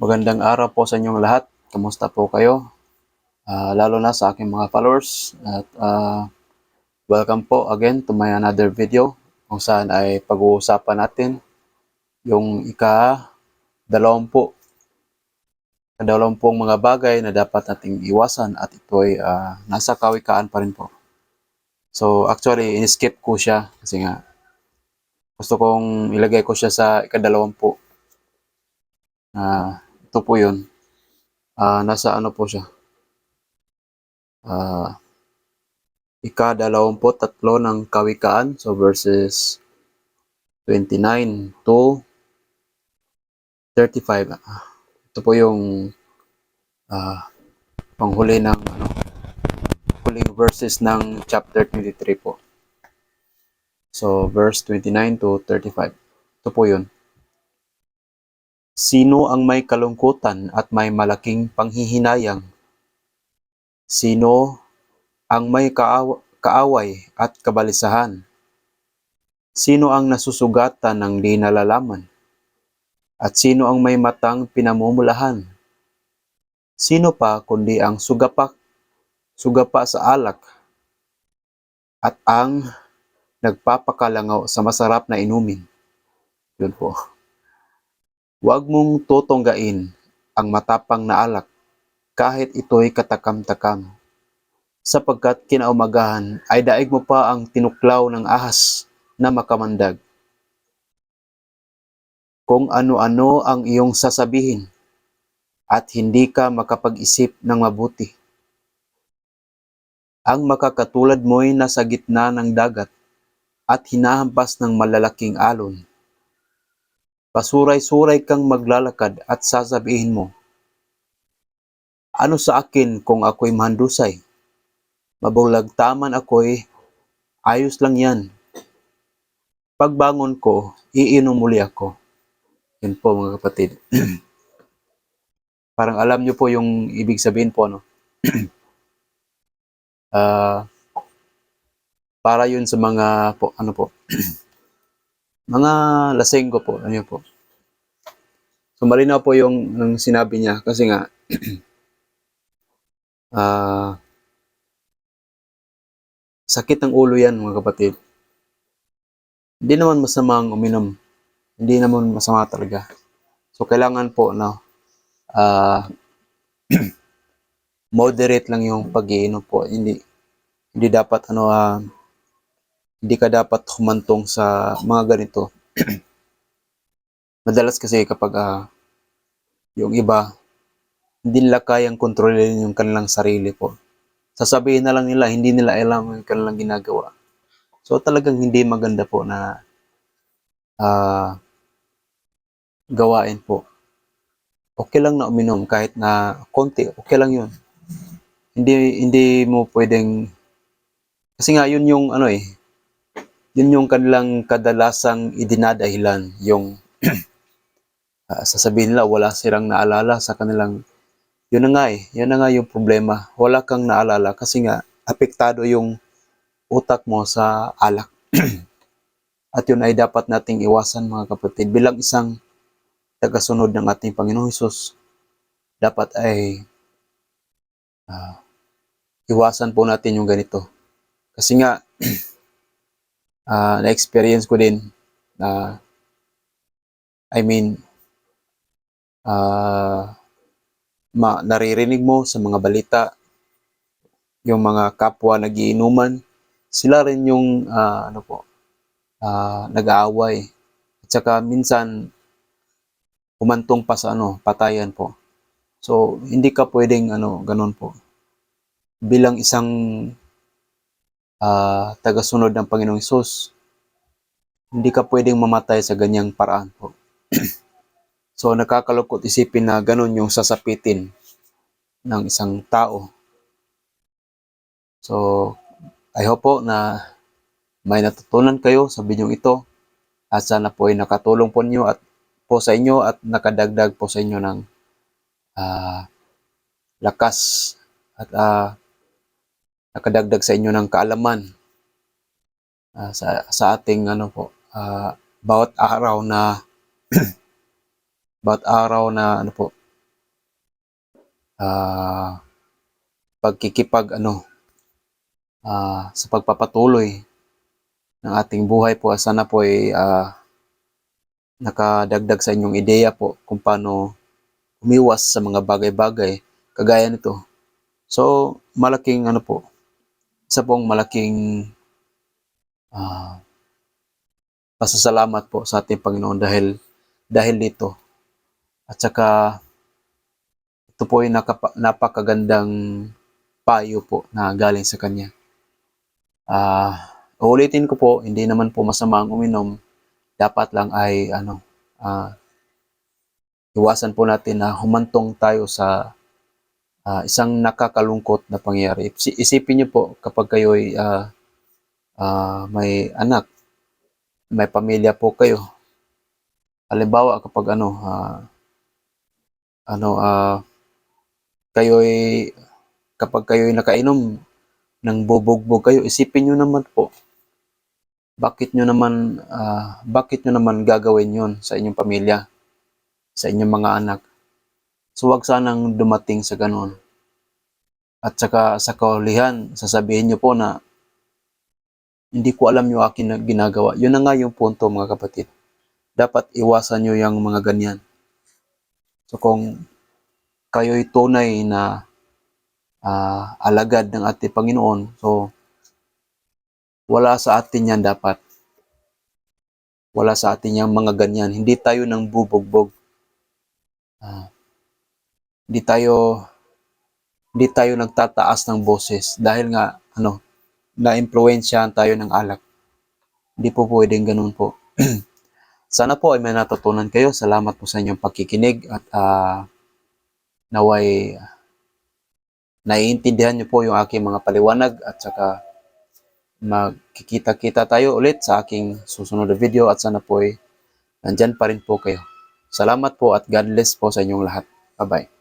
Magandang araw po sa inyong lahat. Kamusta po kayo? Ah, lalo na sa aking mga followers. At ah, welcome po again to my another video kung saan ay pag-uusapan natin yung ika dalawampu kadalawampung mga bagay na dapat nating iwasan at ito ay ah, nasa kawikaan pa rin po. So actually, in-skip ko siya kasi nga gusto kong ilagay ko siya sa ikadalawampu. Ah, ito po yun. Ah, nasa ano po siya? Ah, ika-dalawampu tatlo ng kawikaan. So, verses 29 to 35. Ah, Ito po yung ah, panghuli ng ano, huling verses ng chapter 23 po. So, verse 29 to 35. Ito po yun. Sino ang may kalungkutan at may malaking panghihinayang? Sino ang may kaaw- kaaway at kabalisahan? Sino ang nasusugatan ng di nalalaman? At sino ang may matang pinamumulahan? Sino pa kundi ang sugapak, sugapa sa alak at ang nagpapakalangaw sa masarap na inumin? Yun po. Huwag mong tutunggain ang matapang na alak kahit ito'y katakam-takam. Sapagkat kinaumagahan ay daig mo pa ang tinuklaw ng ahas na makamandag. Kung ano-ano ang iyong sasabihin at hindi ka makapag-isip ng mabuti. Ang makakatulad mo'y nasa gitna ng dagat at hinahampas ng malalaking alon. Pasuray-suray kang maglalakad at sasabihin mo, Ano sa akin kung ako'y mahandusay? Mabulagtaman ako'y ayos lang yan. Pagbangon ko, iinom muli ako. Yun po mga kapatid. Parang alam nyo po yung ibig sabihin po, no? Ah, para yun sa mga po, ano po, mga lasenggo po, ano po. So malinaw po yung, yung sinabi niya kasi nga ah sakit ng ulo yan mga kapatid. Hindi naman masamang uminom. Hindi naman masama talaga. So kailangan po no ah moderate lang yung pag-iinom po. Hindi hindi dapat ano ah, hindi ka dapat humantong sa mga ganito. Madalas kasi kapag ah, yung iba, hindi nila kayang kontrolin yung kanilang sarili po. Sasabihin na lang nila, hindi nila alam yung kanilang ginagawa. So talagang hindi maganda po na ah, gawain po. Okay lang na uminom kahit na konti, okay lang yun. Hindi hindi mo pwedeng kasi nga yun yung ano eh, yun yung kanilang kadalasang idinadahilan yung ah, sasabihin nila wala silang naalala sa kanilang yun na nga eh, yun na nga yung problema. Wala kang naalala kasi nga apektado yung utak mo sa alak. At yun ay dapat nating iwasan mga kapatid. Bilang isang tagasunod ng ating Panginoong Hesus, dapat ay ah, iwasan po natin yung ganito. Kasi nga, ah, na-experience ko din na I mean, ah, ma naririnig mo sa mga balita yung mga kapwa nagiinuman sila rin yung ah, ano po ah, nag-aaway. At saka minsan humantong pa sa ano patayan po. So hindi ka pwedeng ano ganun po. Bilang isang ah, tagasunod ng Panginoong Hesus hindi ka pwedeng mamatay sa ganyang paraan po So nakakalungkot isipin na ganun yung sasapitin ng isang tao. So I hope po na may natutunan kayo sa bidyong ito at sana po ay nakatulong po niyo at po sa inyo at nakadagdag po sa inyo ng ah, lakas at ah, nakadagdag sa inyo ng kaalaman ah, sa sa ating ano po ah, bawat araw na bawat araw na ano po ah, pagkikipag ano ah, sa pagpapatuloy ng ating buhay po sana po ay ah, nakadagdag sa inyong ideya po kung paano umiwas sa mga bagay-bagay kagaya nito. So, malaking ano po, isa pong malaking ah, pasasalamat po sa ating Panginoon dahil dahil dito. At saka ito po ay nakapa, napakagandang payo po na galing sa kanya. Ah, uulitin ko po, hindi naman po masama ang uminom. Dapat lang ay ano, ah, iwasan po natin na humantong tayo sa ah, isang nakakalungkot na pangyayari. Isi- Isipin niyo po kapag kayo ay ah, ah, may anak, may pamilya po kayo. Halimbawa kapag ano ah, ano ah, kayo ay kapag kayo ay nakainom ng bubugbog kayo, isipin niyo naman po bakit nyo naman ah, bakit nyo naman gagawin yon sa inyong pamilya, sa inyong mga anak. So wag sanang dumating sa ganon. At saka sa kaulihan, sasabihin nyo po na hindi ko alam yung akin na ginagawa. Yun na nga yung punto mga kapatid. Dapat iwasan nyo yung mga ganyan. So kung kayo'y tunay na ah, alagad ng ating Panginoon, so wala sa atin yan dapat. Wala sa atin yung mga ganyan. Hindi tayo nang bubugbog. Ah, hindi tayo hindi tayo nagtataas ng boses dahil nga ano na-impluwensyahan tayo ng alak. Hindi po pwedeng ganun po. Sana po ay may natutunan kayo. Salamat po sa inyong pakikinig at ah, naway naiintindihan niyo po yung aking mga paliwanag at saka magkikita-kita tayo ulit sa aking susunod na video at sana po ay nandyan pa rin po kayo. Salamat po at God bless po sa inyong lahat. Bye-bye.